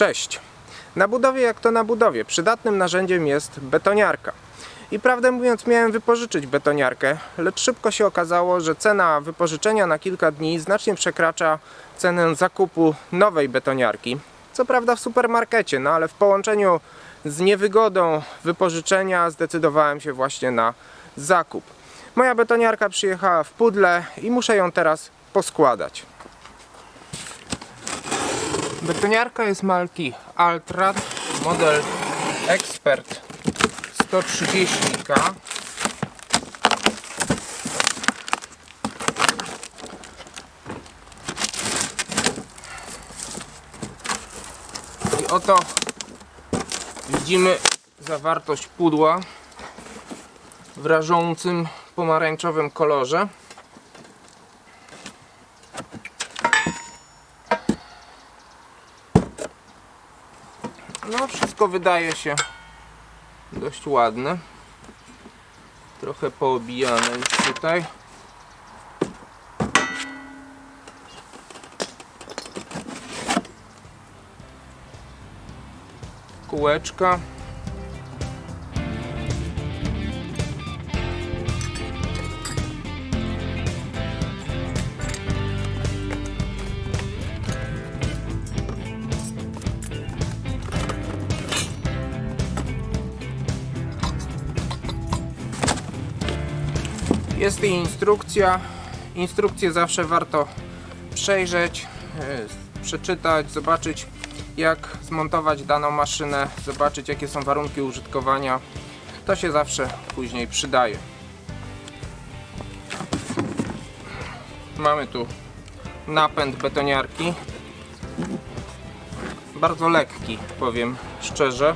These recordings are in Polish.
Cześć! Na budowie jak to na budowie, przydatnym narzędziem jest betoniarka. I prawdę mówiąc miałem wypożyczyć betoniarkę, lecz szybko się okazało, że cena wypożyczenia na kilka dni znacznie przekracza cenę zakupu nowej betoniarki. Co prawda w supermarkecie, no ale w połączeniu z niewygodą wypożyczenia zdecydowałem się właśnie na zakup. Moja betoniarka przyjechała w pudle i muszę ją teraz poskładać. Betoniarka jest marki Altrad, model Expert 130K. I oto widzimy zawartość pudła w rażącym pomarańczowym kolorze. No, wszystko wydaje się dość ładne. Trochę poobijane już tutaj. Kółeczka. Jest instrukcja. Instrukcję zawsze warto przejrzeć, e, przeczytać, zobaczyć jak zmontować daną maszynę, zobaczyć jakie są warunki użytkowania. To się zawsze później przydaje. Mamy tu napęd betoniarki. Bardzo lekki, powiem szczerze.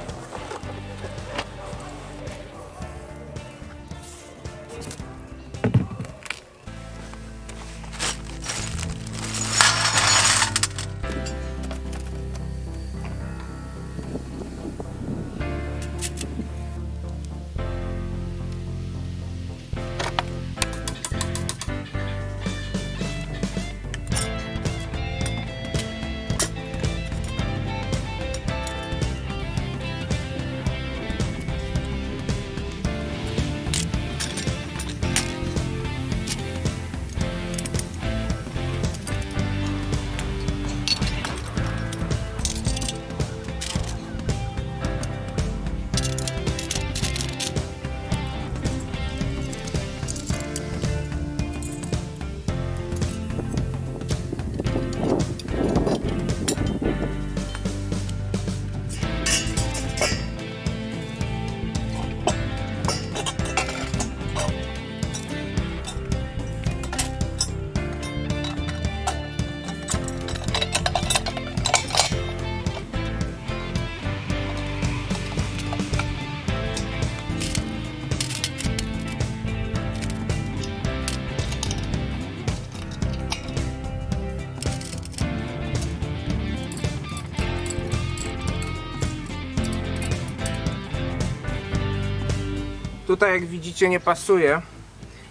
Tutaj jak widzicie nie pasuje.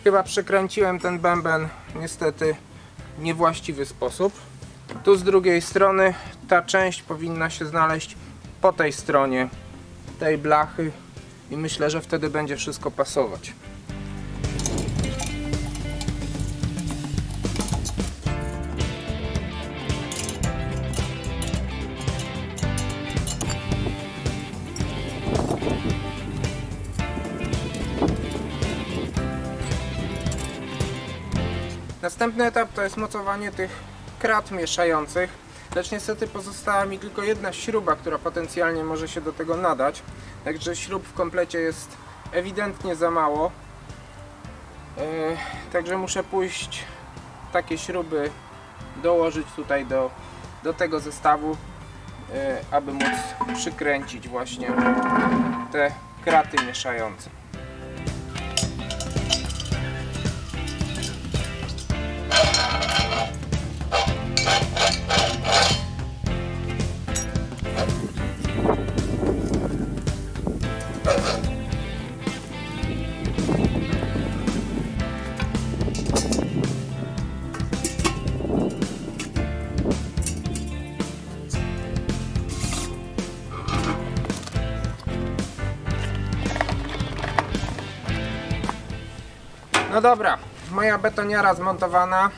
Chyba przekręciłem ten bęben niestety w niewłaściwy sposób. Tu z drugiej strony ta część powinna się znaleźć po tej stronie tej blachy i myślę, że wtedy będzie wszystko pasować. Następny etap to jest mocowanie tych krat mieszających, lecz niestety pozostała mi tylko jedna śruba, która potencjalnie może się do tego nadać. Także śrub w komplecie jest ewidentnie za mało. Yy, także muszę pójść takie śruby dołożyć tutaj do, do tego zestawu, yy, aby móc przykręcić właśnie te kraty mieszające. No dobra, moja betoniara zmontowana.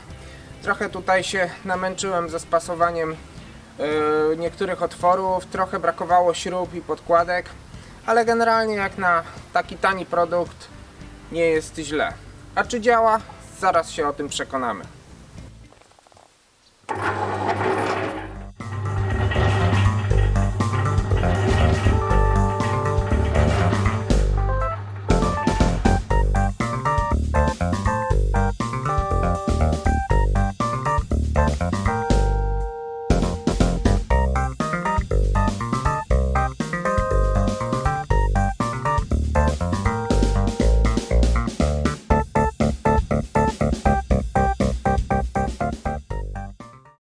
Trochę tutaj się namęczyłem ze spasowaniem yy, niektórych otworów, trochę brakowało śrub i podkładek, ale generalnie jak na taki tani produkt nie jest źle. A czy działa? Zaraz się o tym przekonamy.